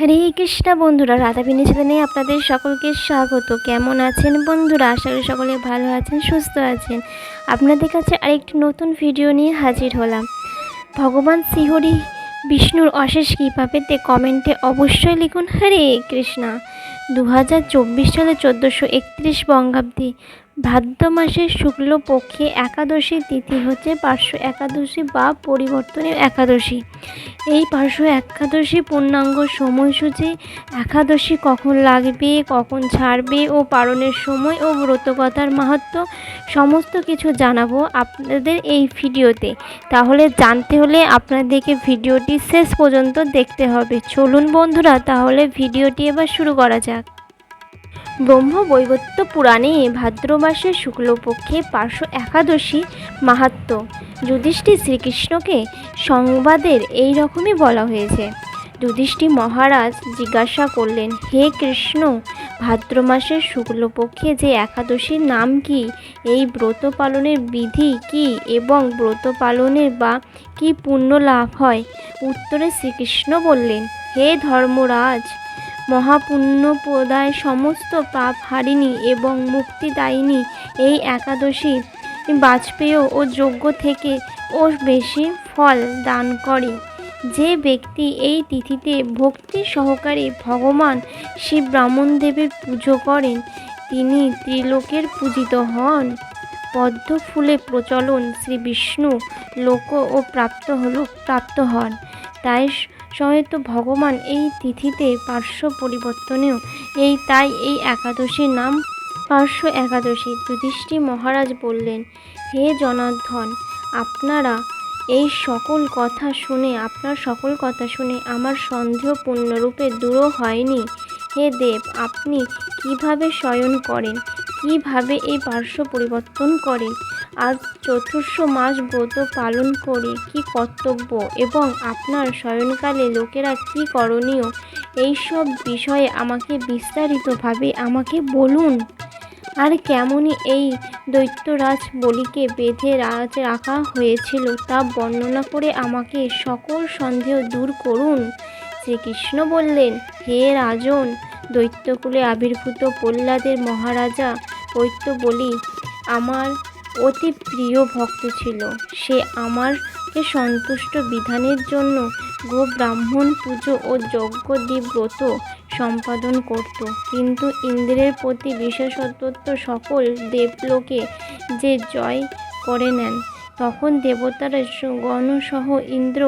হরে কৃষ্ণ বন্ধুরা, রাধা বিনী চ্যানেলে আপনাদের সকলকে স্বাগত। কেমন আছেন বন্ধুরা? আশা করি সকলে ভালো আছেন, সুস্থ আছেন। আপনাদের কাছে আরেকটি নতুন ভিডিও নিয়ে হাজির হলাম। ভগবান শ্রীহরি বিষ্ণুর অশেষ কৃপা পেতে কমেন্টে অবশ্যই লিখুন, হরে কৃষ্ণা। দু হাজার চব্বিশ সালে চোদ্দোশো একত্রিশ বঙ্গাব্দে ভাদ্র মাসের শুক্লপক্ষে একাদশী তিথি হচ্ছে পার্শ্ব একাদশী বা পরিবর্তনের একাদশী। এই পার্শ্ব একাদশী পূর্ণাঙ্গ সময়সূচি একাদশী কখন লাগবে, কখন ছাড়বে ও পালনের সময় ও ব্রতকথার মাহাত্ম সমস্ত কিছু জানাব আপনাদের এই ভিডিওতে। তাহলে জানতে হলে আপনাদেরকে ভিডিওটি শেষ পর্যন্ত দেখতে হবে। চলুন বন্ধুরা, তাহলে ভিডিওটি এবার শুরু করা যাক। ব্রহ্ম বৈবত্য পুরাণে ভাদ্র মাসের শুক্লপক্ষে পার্শ্ব একাদশী মাহাত্ম যুধিষ্ঠির শ্রীকৃষ্ণকে সংবাদের এই রকমই বলা হয়েছে। যুধিষ্ঠি মহারাজ জিজ্ঞাসা করলেন, হে কৃষ্ণ ভাদ্র মাসের শুক্লপক্ষে যে একাদশীর নাম কি? এই ব্রত পালনের বিধি কি এবং ব্রত পালনের বা কি পুণ্য লাভ হয়? উত্তরে শ্রীকৃষ্ণ বললেন, হে ধর্মরাজ মহাপুণ্য প্রদায় সমস্ত পাপ হারিণী এবং মুক্তিদায়িনী এই একাদশী বাজপেয় ও যোগ্য থেকে ও বেশি ফল দান করে। যে ব্যক্তি এই তিথিতে ভক্তি সহকারে ভগবান শিব ব্রাহ্মণদেবের পুজো করেন, তিনি ত্রিলোকের পূজিত হন। পদ্ম ফুলে প্রচলন শ্রী বিষ্ণু লোক ও প্রাপ্ত হল, প্রাপ্ত হন। তাই সহিত ভগবান এই তিথিতে পার্শ্ব পরিবর্তনেও এই তাই এই একাদশীর নাম পার্শ্ব একাদশী। যুধিষ্ঠি মহারাজ বললেন, হে জনার্ধন আপনারা এই সকল কথা শুনে, আপনার সকল কথা শুনে আমার সন্দেহ পূর্ণরূপে দূরও হয়নি। হে দেব, আপনি কীভাবে শয়ন করেন? কীভাবে এই পার্শ্ব পরিবর্তন করেন? আজ চতুর্থ মাস ব্রত পালন করে কি কর্তব্য? এবং আপনার শয়নকালে লোকেরা কি করণীয়? এই সব বিষয়ে আমাকে বিস্তারিতভাবে আমাকে বলুন। আর কেমনই এই দৈত্যরাজ বলিকে বেঁধে রাজ রাখা হয়েছিল তা বর্ণনা করে আমাকে সকল সন্দেহ দূর করুন। শ্রীকৃষ্ণ বললেন, হে রাজন, দৈত্যকুলে আবির্ভূত প্রহ্লাদের মহারাজা দৈত্য বলি, আমার অতি প্রিয় ভক্ত ছিল। সে আমারকে সন্তুষ্ট বিধানের জন্য গো ব্রাহ্মণ পুজো ও যজ্ঞদীপ ব্রত সম্পাদন করত। কিন্তু ইন্দ্রের প্রতি বিশেষত্ব সকল দেবলোকে যে জয় করে নেন, তখন দেবতারা গণসহ ইন্দ্র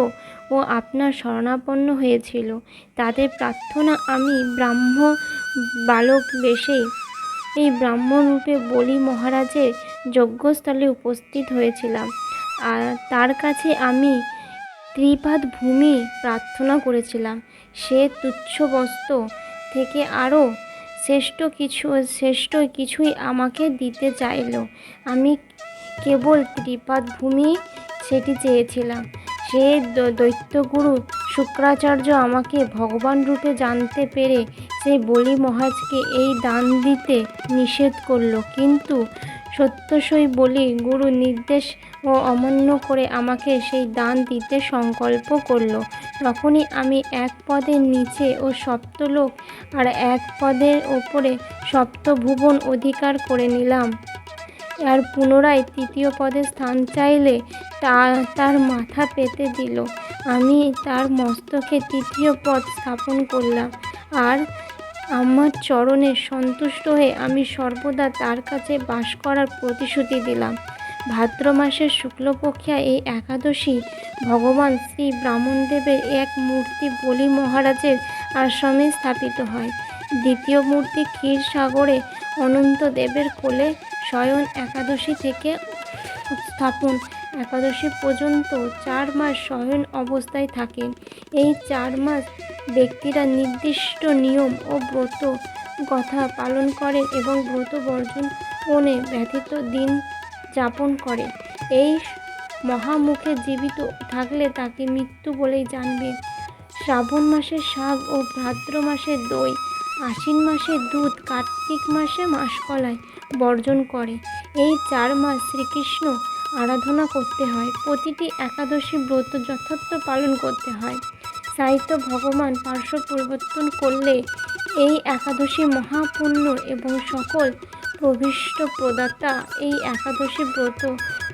ও আপনার শরণাপন্ন হয়েছিল। তাদের প্রার্থনা আমি ব্রাহ্ম বালক বেশে এই ব্রাহ্মণ রূপে বলি মহারাজের যজ্ঞস্থলে উপস্থিত হয়েছিলাম। আর তার কাছে আমি ত্রিপাদ ভূমি প্রার্থনা করেছিলাম। সে তুচ্ছ বস্তু থেকে আরও শ্রেষ্ঠ কিছু, শ্রেষ্ঠ কিছুই আমাকে দিতে চাইল। আমি কেবল ত্রিপাদ ভূমি সেটি চেয়েছিলাম। সে দৈত্যগুরু শুক্রাচার্য আমাকে ভগবান রূপে জানতে পেরে সেই বলি মহাজকে এই দান দিতে নিষেধ করল। কিন্তু সত্যসই বলি গুরু নির্দেশ ও অমান্য করে আমাকে সেই দান দিতে সংকল্প করল। তখনই আমি এক পদের নিচে ও সপ্তলোক আর এক পদের ওপরে সপ্তভুবন অধিকার করে নিলাম। আর পুনরায় তৃতীয় পদে স্থান চাইলে তা, তার মাথা পেতে দিল। আমি তার মস্তকে তৃতীয় পদ স্থাপন করলাম। আর আমার চরণে সন্তুষ্ট হয়ে আমি সর্বদা তার কাছে বাস করার প্রতিশ্রুতি দিলাম। ভাদ্র মাসের শুক্লপক্ষিয়া এই একাদশী ভগবান শ্রী ব্রাহ্মণদেবের এক মূর্তি বলি মহারাজের আশ্রমে স্থাপিত হয়। দ্বিতীয় মূর্তি ক্ষীর সাগরে অনন্ত দেবের কোলে শয়ন একাদশী থেকে স্থাপন একাদশী পর্যন্ত চার মাস শয়ন অবস্থায় থাকেন এই চার মাস ব্যক্তিরা নির্দিষ্ট নিয়ম ও ব্রত কথা পালন করে এবং ব্রত বর্জন কোণে ব্যতীত দিন যাপন করে। এই মহামুখে জীবিত থাকলে তাকে মৃত্যু বলেই জানবে। শ্রাবণ মাসে শাক ও ভাদ্র মাসের দই আশ্বিন মাসে দুধ, কার্তিক মাসে মাসকলাই বর্জন করে। এই চার মাস শ্রীকৃষ্ণ আরাধনা করতে হয়। প্রতিটি একাদশী ব্রত যথার্থ পালন করতে হয়। সাহিত্য ভগবান পার্শ্ব পরিবর্তন করলে এই একাদশী মহাপুণ্য এবং সকল প্রবিষ্ট প্রদাতা এই একাদশী ব্রত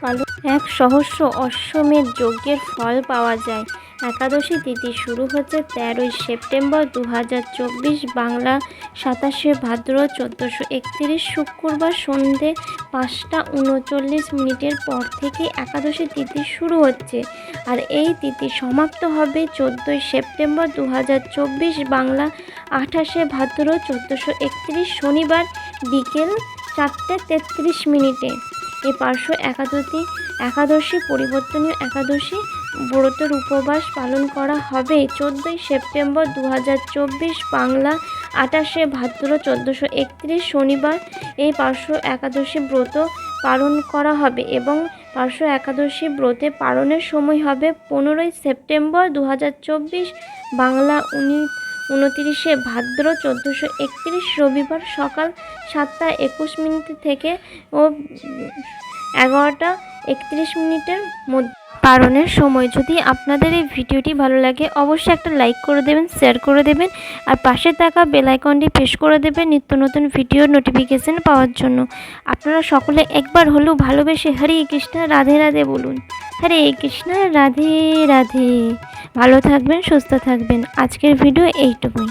পালন এক সহস্র অশ্বমেধ যজ্ঞের ফল পাওয়া যায়। একাদশী তিথি শুরু হচ্ছে তেরোই সেপ্টেম্বর দু হাজার চব্বিশ বাংলা সাতাশে ভাদ্র চোদ্দোশো একত্রিশ শুক্রবার সন্ধে পাঁচটা উনচল্লিশ মিনিটের পর থেকে একাদশী তিথি শুরু হচ্ছে। আর এই তিথি সমাপ্ত হবে চোদ্দোই সেপ্টেম্বর দু হাজার চব্বিশ বাংলা আঠাশে ভাদ্র চোদ্দোশো একত্রিশ শনিবার বিকেল চারটে তেত্রিশ মিনিটে। এই পার্শ্ব একাদশী একাদশী পরিবর্তনীয় একাদশী ব্রতের উপবাস পালন করা হবে। চোদ্দোই সেপ্টেম্বর দু হাজার চব্বিশ বাংলা আঠাশে ভাদ্র চোদ্দোশো একত্রিশ শনিবার এই পার্শ্ব একাদশী ব্রত পালন করা হবে এবং পার্শ্ব একাদশী ব্রতে পালনের সময় হবে পনেরোই সেপ্টেম্বর দু হাজার চব্বিশ বাংলা উনি উনতিরিশে ভাদ্র চোদ্দোশো একত্রিশ রবিবার সকাল সাতটা একুশ মিনিট থেকে ও এগারোটা একত্রিশ মিনিটের মধ্যে পালনের সময়। যদি আপনাদের এই ভিডিওটি ভালো লাগে, অবশ্যই একটা লাইক করে দেবেন শেয়ার করে দেবেন, আর পাশে থাকা বেল আইকনটি প্রেস করে দেবেন নিত্য নতুন ভিডিওর নোটিফিকেশন পাওয়ার জন্য। আপনারা সকলে একবার হলেও ভালোবেসে হরে কৃষ্ণ, রাধে রাধে বলুন। হরে কৃষ্ণ, রাধে রাধে। ভালো থাকবেন, সুস্থ থাকবেন। আজকের ভিডিও এইটুকুই।